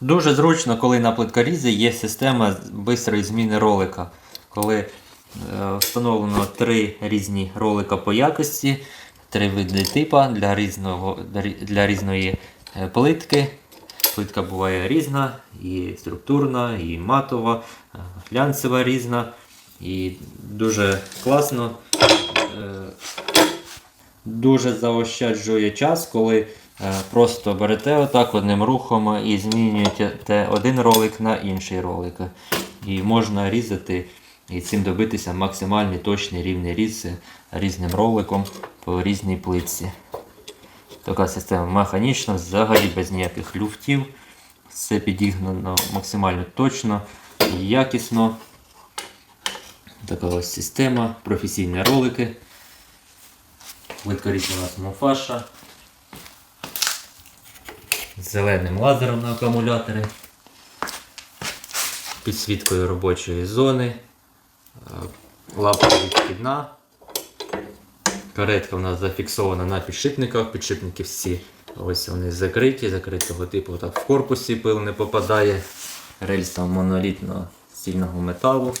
Дуже зручно, коли на плиткорізі є система швидкої зміни ролика. Коли е, встановлено три різні ролика по якості, три види типа для, різного, для різної е, плитки. Плитка буває різна, і структурна, і матова, е, глянцева різна. І дуже класно. Дуже заощаджує час, коли просто берете отак одним рухом і змінюєте один ролик на інший ролик. І можна різати і цим добитися максимальний точний рівний різ різним роликом по різній плитці. Така система механічна, взагалі без ніяких люфтів. Все підігнано максимально точно і якісно. Така ось система, професійні ролики. Нас Мофаша. З зеленим лазером на акумуляторі. Підсвіткою робочої зони. е, Лапка відхідна. Каретка у нас зафіксована на підшипниках. Підшипники всі ось вони закриті, закритого типу так в корпусі пил не попадає. Рельса монолітного стільного металу.